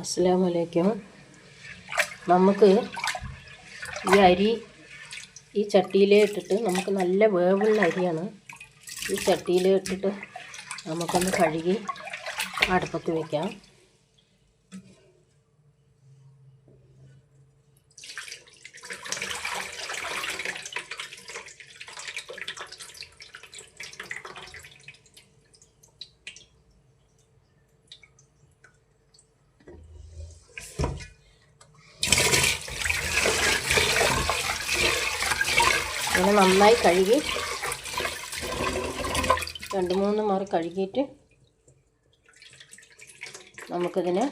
അസ്സലാമലൈക്കും. നമുക്ക് ഈ അരി ഈ ചട്ടിയിലേ ഇട്ടിട്ട് നമുക്ക് നല്ല വേവുള്ള അരിയാണ്. ഈ ചട്ടിയിലേ ഇട്ടിട്ട് നമുക്കൊന്ന് കഴുകി അടുപ്പത്ത് വയ്ക്കാം ഇങ്ങനെ നന്നായി കഴുകി രണ്ട് മൂന്ന് മാറി കഴുകിയിട്ട് നമുക്കിതിനെ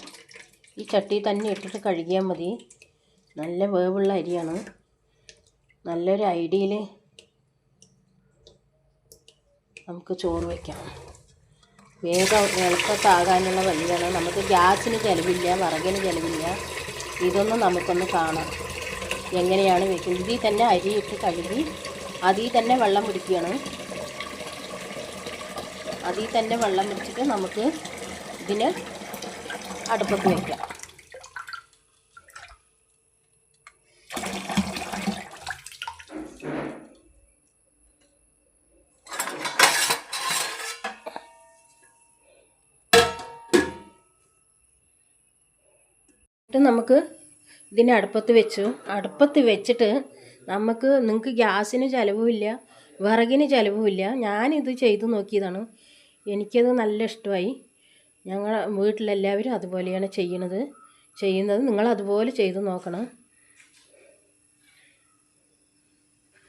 ഈ ചട്ടി തന്നെ ഇട്ടിട്ട് കഴുകിയാൽ മതി. നല്ല വേവുള്ള അരിയാണ്. നല്ലൊരു ഐഡിയയിൽ നമുക്ക് ചോറ് വയ്ക്കാം വേഗം എളുപ്പത്താകാനുള്ള വഴിയാണ്. നമുക്ക് ഗ്യാസിന് ചിലവില്ല വിറകിന് ചിലവില്ല. ഇതൊന്നും നമുക്കൊന്ന് കാണാം. എങ്ങനെയാണ് വെക്കുന്നത്? ഇതിൽ തന്നെ അരി ഇട്ട് കഴുകി അതിൽ തന്നെ വെള്ളം പിടിക്കുകയാണ് അതിൽ തന്നെ വെള്ളം പിടിച്ചിട്ട് നമുക്ക് ഇതിന് അടുപ്പത്ത് വയ്ക്കാം നമുക്ക് ഇതിനെ അടുപ്പത്ത് വെച്ചു. അടുപ്പത്ത് വെച്ചിട്ട് നമുക്ക് നിങ്ങൾക്ക് ഗ്യാസിന് ചിലവുമില്ല വിറകിന് ചിലവുമില്ല. ഞാനിത് ചെയ്ത് നോക്കിയതാണ്. എനിക്കത് നല്ല ഇഷ്ടമായി. ഞങ്ങൾ വീട്ടിലെല്ലാവരും അതുപോലെയാണ് ചെയ്യണത്. ചെയ്യുന്നത് നിങ്ങൾ അതുപോലെ ചെയ്ത് നോക്കണം.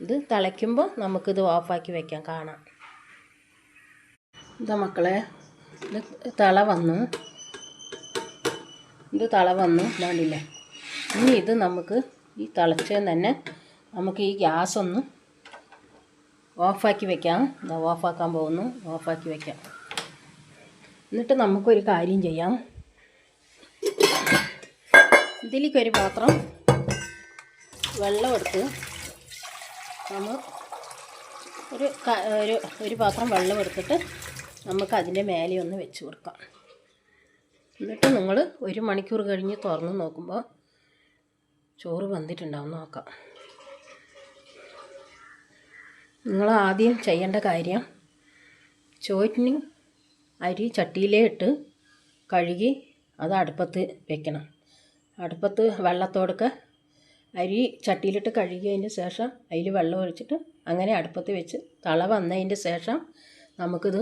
ഇത് തിളയ്ക്കുമ്പോൾ നമുക്കിത് ഓഫാക്കി വയ്ക്കാം കാണാം. ഇതാ മക്കളെ ഇത് തള വന്നു. ഇത് തള വന്നു. വേണ്ടില്ലേ ഇനി ഇത് നമുക്ക് ഈ തിളച്ചതിന് തന്നെ നമുക്ക് ഈ ഗ്യാസ് ഒന്ന് ഓഫാക്കി വെക്കാം. ഇതാ ഓഫാക്കാൻ പോകുന്നു. ഓഫാക്കി വെക്കാം. എന്നിട്ട് നമുക്കൊരു കാര്യം ചെയ്യാം. ഇതിലേക്കൊരു പാത്രം വെള്ളമെടുത്ത് നമ്മൾ ഒരു ഒരു ഒരു പാത്രം വെള്ളം എടുത്തിട്ട് നമുക്ക് അതിന്റെ മേലെ ഒന്ന് വെച്ച് കൊടുക്കാം. എന്നിട്ട് നിങ്ങൾ ഒരു മണിക്കൂർ കഴിഞ്ഞ് തുറന്ന് നോക്കുമ്പോൾ ചോറ് വന്നിട്ടുണ്ടാവും നോക്കാം. നിങ്ങൾ ആദ്യം ചെയ്യേണ്ട കാര്യം ചോറ്റിന് അരി ചട്ടിയിലേ ഇട്ട് കഴുകി അത് അടുപ്പത്ത് വെക്കണം. അടുപ്പത്ത് വെള്ളത്തോടൊക്കെ അരി ചട്ടിയിലിട്ട് കഴുകിയതിന് ശേഷം അതിൽ വെള്ളം ഒഴിച്ചിട്ട് അങ്ങനെ അടുപ്പത്ത് വെച്ച് തള വന്നതിന്റെ ശേഷം നമുക്കിത്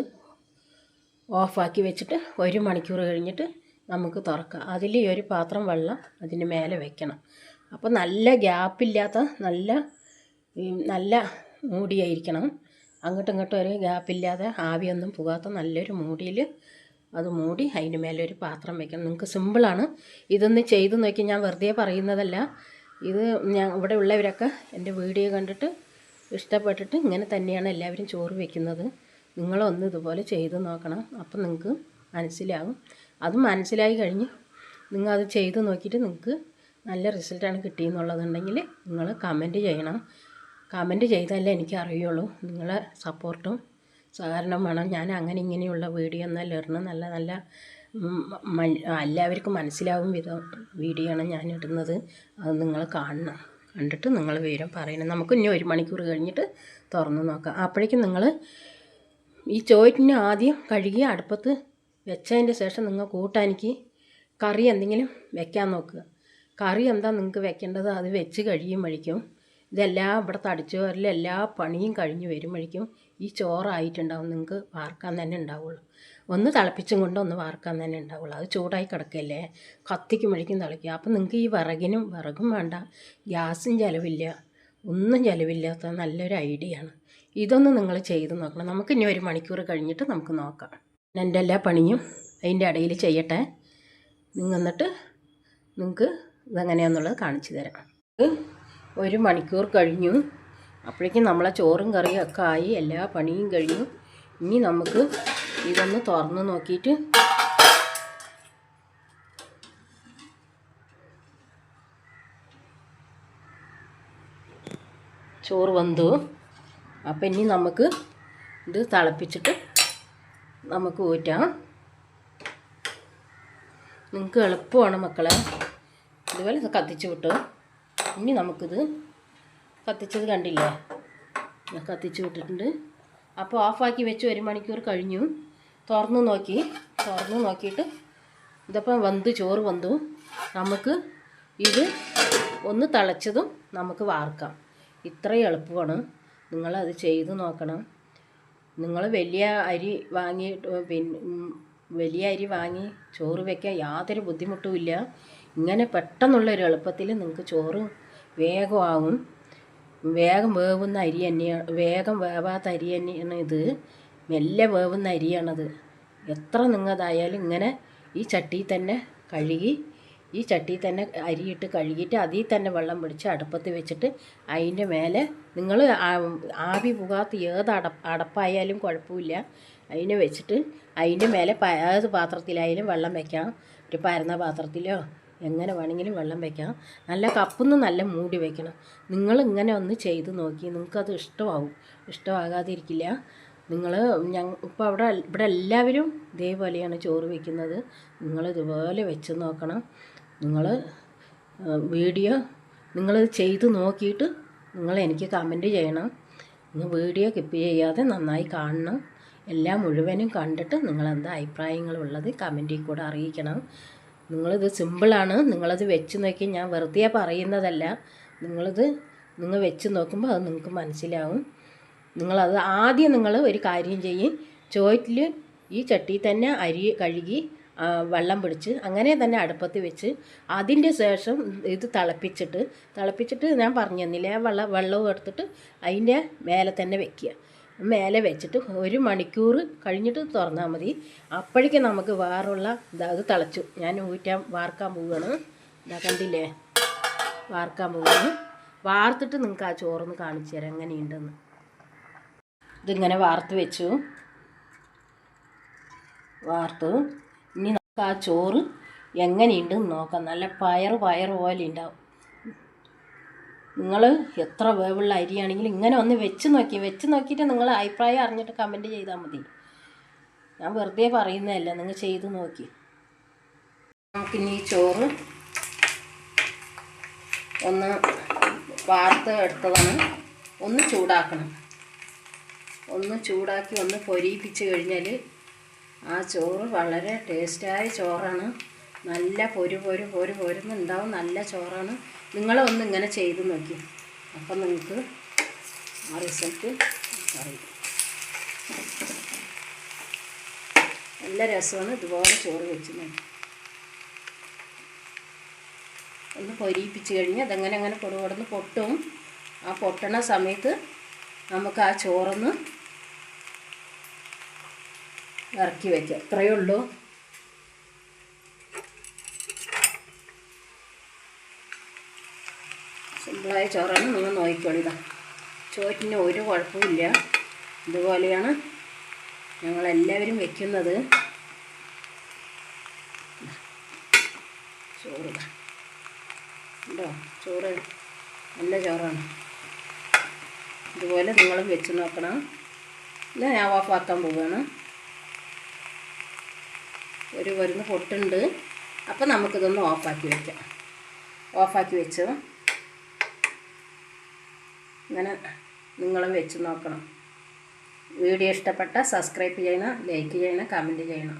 ഓഫാക്കി വെച്ചിട്ട് ഒരു മണിക്കൂർ കഴിഞ്ഞിട്ട് നമുക്ക് തുറക്കാം. അതിൽ ഒരു പാത്രം വെള്ളം അതിന് മേലെ വെക്കണം. അപ്പോൾ നല്ല ഗ്യാപ്പില്ലാത്ത നല്ല നല്ല മൂടിയായിരിക്കണം. അങ്ങോട്ടും ഇങ്ങോട്ടും ഒരു ഗ്യാപ്പില്ലാതെ ആവിയൊന്നും പോകാത്ത നല്ലൊരു മൂടിയിൽ അത് മൂടി അതിന് മേലെ ഒരു പാത്രം വെക്കണം. നിങ്ങൾക്ക് സിമ്പിളാണ് ഇതൊന്ന് ചെയ്ത് നോക്കി ഞാൻ വെറുതെ പറയുന്നതല്ല. ഇത് ഞാൻ ഇവിടെ ഉള്ളവരൊക്കെ എന്റെ വീഡിയോ കണ്ടിട്ട് ഇഷ്ടപ്പെട്ടിട്ട് ഇങ്ങനെ തന്നെയാണ് എല്ലാവരും ചോറ് വെക്കുന്നത്. നിങ്ങളൊന്ന് ഇതുപോലെ ചെയ്ത് നോക്കണം. അപ്പം നിങ്ങൾക്ക് മനസ്സിലാകും അത് മനസ്സിലായി കഴിഞ്ഞ് നിങ്ങൾ അത് ചെയ്ത് നോക്കിയിട്ട് നിങ്ങൾക്ക് നല്ല റിസൾട്ടാണ് കിട്ടിയെന്നുള്ളതുണ്ടെങ്കിൽ നിങ്ങൾ കമന്റ് ചെയ്യണം. കമന്റ് ചെയ്താലേ എനിക്ക് അറിയുള്ളൂ നിങ്ങളെ സപ്പോർട്ടും സഹകരണം വേണം. ഞാൻ അങ്ങനെ ഇങ്ങനെയുള്ള വീഡിയോ എന്നാൽ ഇടണം നല്ല നല്ല എല്ലാവർക്കും മനസ്സിലാവും വിധം വീഡിയോ ആണ് ഞാൻ ഇടുന്നത്. അത് നിങ്ങൾ കാണണം. കണ്ടിട്ട് നിങ്ങൾ വിവരം പറയണം. നമുക്ക് ഇനി ഒരു മണിക്കൂർ കഴിഞ്ഞിട്ട് തുറന്ന് നോക്കാം. അപ്പോഴേക്കും നിങ്ങൾ ഈ ചോറ്റിന് ആദ്യം കഴുകി അടുപ്പത്ത് വെച്ചതിന്റെ ശേഷം നിങ്ങൾ കൂട്ടാനിക്ക് കറി എന്തെങ്കിലും വെക്കാൻ നോക്കുക. കറി എന്താ നിങ്ങൾക്ക് വെക്കേണ്ടത്? അത് വെച്ച് കഴിയുമ്പോഴേക്കും ഇതെല്ലാം ഇവിടെ തടിച്ചു വരലും എല്ലാ പണിയും കഴിഞ്ഞ് വരുമ്പോഴേക്കും ഈ ചോറായിട്ടുണ്ടാവും നിങ്ങൾക്ക് വാർക്കാൻ തന്നെ ഉണ്ടാവുള്ളൂ. ഒന്ന് തിളപ്പിച്ചും കൊണ്ട് ഒന്ന് വാർക്കാൻ തന്നെ ഉണ്ടാവുള്ളൂ. അത് ചൂടായി കിടക്കല്ലേ? കത്തിക്കുമ്പോഴേക്കും തിളയ്ക്കുക അപ്പം നിങ്ങൾക്ക് ഈ വിറകിനും വിറകും വേണ്ട. ഗ്യാസും ചിലവില്ല. ഒന്നും ചിലവില്ലാത്ത നല്ലൊരു ഐഡിയ ആണ് ഇതൊന്ന് നിങ്ങൾ ചെയ്ത് നോക്കണം. നമുക്ക് ഇനി ഒരു മണിക്കൂർ കഴിഞ്ഞിട്ട് നമുക്ക് നോക്കാം. എന്റെ എല്ലാ പണിയും അതിന്റെ ഇടയിൽ ചെയ്യട്ടെ. നിങ്ങൾ എന്നിട്ട് നിങ്ങൾക്ക് ഇതെങ്ങനെയാണെന്നുള്ളത് കാണിച്ചു തരാം. ഒരു മണിക്കൂർ കഴിഞ്ഞു. അപ്പോഴേക്കും നമ്മളെ ചോറും കറിയും ഒക്കെ ആയി എല്ലാ പണിയും കഴിഞ്ഞു. ഇനി നമുക്ക് ഇതൊന്ന് തുറന്ന് നോക്കിയിട്ട് ചോറ് വന്നു അപ്പം ഇനി നമുക്ക് ഇത് തിളപ്പിച്ചിട്ട് നമുക്ക് ഊറ്റാം. നിങ്ങൾക്ക് എളുപ്പമാണ് മക്കളെ. ഇതുപോലെ ഇത് കത്തിച്ച് വിട്ടു. ഇനി നമുക്കിത് കത്തിച്ചത് കണ്ടില്ലേ? കത്തിച്ച് വിട്ടിട്ടുണ്ട്. അപ്പോൾ ഓഫാക്കി വെച്ച് ഒരു മണിക്കൂർ കഴിഞ്ഞു. തുറന്ന് നോക്കി. തുറന്ന് നോക്കിയിട്ട് ഇതിപ്പം വന്ത് ചോറ് വന്നു. നമുക്ക് ഇത് ഒന്ന് തിളച്ചതും നമുക്ക് വാർക്കാം. ഇത്രയും എളുപ്പമാണ്. നിങ്ങളത് ചെയ്ത് നോക്കണം. നിങ്ങൾ വലിയ അരി വാങ്ങിയിട്ട് പിന്നെ വലിയ അരി വാങ്ങി ചോറ് വയ്ക്കാൻ യാതൊരു ബുദ്ധിമുട്ടുമില്ല ഇങ്ങനെ പെട്ടെന്നുള്ള ഒരു എളുപ്പത്തിൽ നിങ്ങൾക്ക് ചോറ് വേഗമാവും. വേഗം വേവുന്ന അരി തന്നെയാണ് വേഗം വേവാത്ത അരി തന്നെയാണ് ഇത്. മെല്ലെ വേവുന്ന അരിയാണത്. എത്ര നിങ്ങതായാലും ഇങ്ങനെ ഈ ചട്ടിയിൽ തന്നെ കഴുകി ഈ ചട്ടിയിൽ തന്നെ അരിയിട്ട് കഴുകിയിട്ട് അതിൽ തന്നെ വെള്ളം പിടിച്ച് അടുപ്പത്ത് വെച്ചിട്ട് അതിന്റെ മേലെ നിങ്ങൾ ആവി പുകാത്ത ഏത് അട അടപ്പായാലും കുഴപ്പമില്ല. അതിനെ വെച്ചിട്ട് അതിന്റെ മേലെ ഏത് പാത്രത്തിലായാലും വെള്ളം വെക്കാം. ഒരു പരന്ന പാത്രത്തിലോ എങ്ങനെ വേണമെങ്കിലും വെള്ളം വയ്ക്കാം നല്ല കപ്പൊന്ന് നല്ല മൂടി വയ്ക്കണം നിങ്ങൾ ഇങ്ങനെ ഒന്ന് ചെയ്ത് നോക്കി. നിങ്ങൾക്കത് ഇഷ്ടമാവും. ഇഷ്ടമാകാതിരിക്കില്ല. നിങ്ങൾ ഞങ്ങൾ ഇപ്പോൾ അവിടെ ഇവിടെ എല്ലാവരും ഇതേപോലെയാണ് ചോറ് വയ്ക്കുന്നത് നിങ്ങൾ ഇതുപോലെ വെച്ച് നോക്കണം. നിങ്ങൾ വീഡിയോ നിങ്ങൾ ചെയ്ത് നോക്കിയിട്ട് നിങ്ങൾ എനിക്ക് കമന്റ് ചെയ്യണം. നിങ്ങൾ വീഡിയോ കിപ്പ് ചെയ്യാതെ നന്നായി കാണണം. എല്ലാം മുഴുവനും കണ്ടിട്ട് നിങ്ങളെന്താ അഭിപ്രായങ്ങളുള്ളത് കമന്റിൽ കൂടെ അറിയിക്കണം. നിങ്ങളിത് സിമ്പിളാണ്. നിങ്ങളത് വെച്ച് നോക്കി ഞാൻ വെറുതെ പറയുന്നതല്ല. നിങ്ങളിത് നിങ്ങൾ വെച്ച് നോക്കുമ്പോൾ അത് നിങ്ങൾക്ക് മനസ്സിലാവും. നിങ്ങളത് ആദ്യം നിങ്ങൾ ഒരു കാര്യം ചെയ്യും. ചോറ്റിൽ ഈ ചട്ടി തന്നെ അരി കഴുകി വെള്ളം പിടിച്ച് അങ്ങനെ തന്നെ അടുപ്പത്ത് വെച്ച് അതിന്റെ ശേഷം ഇത് തിളപ്പിച്ചിട്ട് തിളപ്പിച്ചിട്ട് ഞാൻ പറഞ്ഞു തന്നില്ലേ വെള്ളം വെള്ളവും എടുത്തിട്ട് അതിന്റെ മേലെ തന്നെ വെക്കുക. മേലെ വെച്ചിട്ട് ഒരു മണിക്കൂർ കഴിഞ്ഞിട്ട് തുറന്നാൽ മതി. അപ്പോഴേക്കും നമുക്ക് വേറുള്ള ഇതാത് തിളച്ചു. ഞാൻ ഊറ്റാൻ വാർക്കാൻ പോവുകയാണ്. ഇതാ കണ്ടില്ലേ? വാർക്കാൻ പോവുകയാണ്. വാർത്തിട്ട് നിങ്ങൾക്ക് ആ ചോറൊന്ന് കാണിച്ചു തരാം. എങ്ങനെയുണ്ടെന്ന്. ഇതിങ്ങനെ വാർത്ത് വെച്ചു. വാർത്തു. ഇനി നമുക്ക് ആ ചോറ് എങ്ങനെയുണ്ടെന്ന് നോക്കാം. നല്ല പയർ പയർ പോലെ ഉണ്ടാവും. നിങ്ങൾ എത്ര വേവുള്ള അരിയാണെങ്കിലും ഇങ്ങനെ ഒന്ന് വെച്ച് നോക്കി വെച്ച് നോക്കിയിട്ട് നിങ്ങൾ അഭിപ്രായം അറിഞ്ഞിട്ട് കമന്റ് ചെയ്താൽ മതി. ഞാൻ വെറുതെ പറയുന്നതല്ല നിങ്ങൾ ചെയ്ത് നോക്കി. നമുക്കിനി ഈ ചോറ് ഒന്ന് വാർത്ത് എടുത്തതാണ്. ഒന്ന് ചൂടാക്കണം. ഒന്ന് ചൂടാക്കി ഒന്ന് പൊരിയിപ്പിച്ച് കഴിഞ്ഞാൽ ആ ചോറ് വളരെ ടേസ്റ്റായ ചോറാണ്. നല്ല പൊരു പൊരു പൊരു പൊരുന്നുണ്ടാവും. നല്ല ചോറാണ്. നിങ്ങളൊന്ന് ഇങ്ങനെ ചെയ്ത് നോക്കി. അപ്പം നിങ്ങൾക്ക് ആ റിസൾട്ട് അറിയും. നല്ല രസമാണ് ഇതുപോലെ ചോറ് വെച്ച് ഒന്ന് പൊരിയിപ്പിച്ച് കഴിഞ്ഞ് അതങ്ങനെ അങ്ങനെ കൊടുകൊടുന്ന് പൊട്ടും. ആ പൊട്ടണ സമയത്ത് നമുക്ക് ആ ചോറൊന്ന് ഇറക്കി വയ്ക്കാം അത്രയേ ഉള്ളൂ. സിമ്പിളായ ചോറാണ്. നിങ്ങൾ നോക്കിക്കോളിതാ ചോറ്റിന് ഒരു കുഴപ്പമില്ല ഇതുപോലെയാണ് ഞങ്ങളെല്ലാവരും വെക്കുന്നത്. ചോറ്. ഉണ്ടോ ചോറ് നല്ല ചോറാണ്. ഇതുപോലെ നിങ്ങളും വെച്ച് നോക്കണം. ഇല്ല ഞാൻ ഓഫാക്കാൻ പോവുകയാണ് ഒരു വരുന്ന പൊട്ടുണ്ട്. അപ്പം നമുക്കിതൊന്ന് ഓഫാക്കി വയ്ക്കാം ഓഫാക്കി വെച്ചു? ഇങ്ങനെ നിങ്ങളും വെച്ച് നോക്കണം. വീഡിയോ ഇഷ്ടപ്പെട്ട സബ്സ്ക്രൈബ് ചെയ്യണം ലൈക്ക് ചെയ്യണം കമന്റ് ചെയ്യണം.